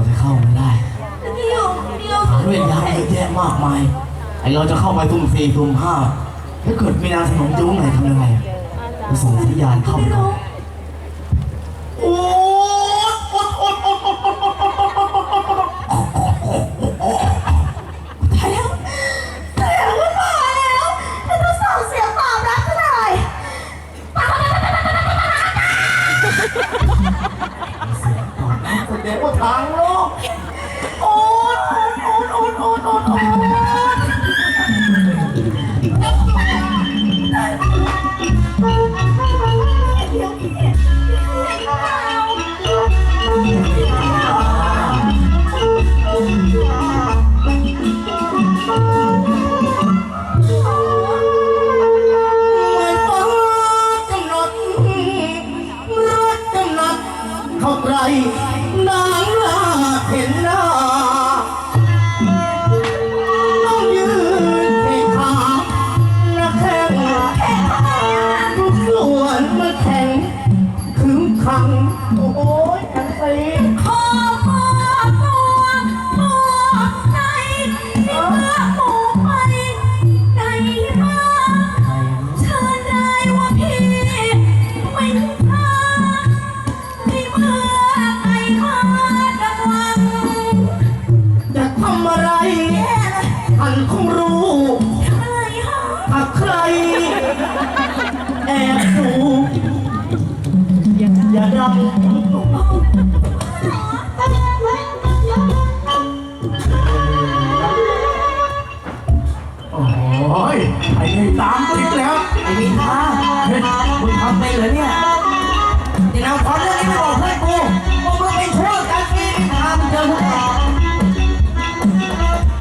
เราจะเข้าไม่ได้พี่อยู่คนเดียวสารเวทยามเยอะแยะมากมาย ไอเราจะเข้าไปตุ่มสี่ตุ่มห้าถ้าเกิดมีนางสนมจะรู้ไงทำยังไงเราส่งสัญญาณเข้าไปก่อนโอ้ตายแล้วตายแล้วตายแล้วไม่ต้องส่งเสียงตอบรับซะหน่อย สดงว่าทางโลกโอ๊ยโอ๊ยโอ๊ยโอ๊ยโอ๊ยโอ๊ยเดี๋ยวพี่พี่ให้เราเหมือนฟ้ากำหนดรักกำหนัดเข้าไกล นางลาเห็นหน้าต้องยืนเทขาหน้าแข้งทุกส่วนมาแข็งขึงขังโอ้ยแข็งสี คงรู้ อะไรฮะถ้าใคร แอบดูอย่าดังโอ้ยไอ้นี่ตามติดแล้ว ไอ้นี่ท่าเฮ้ยมึงทำเป็นเหรอเนี่ย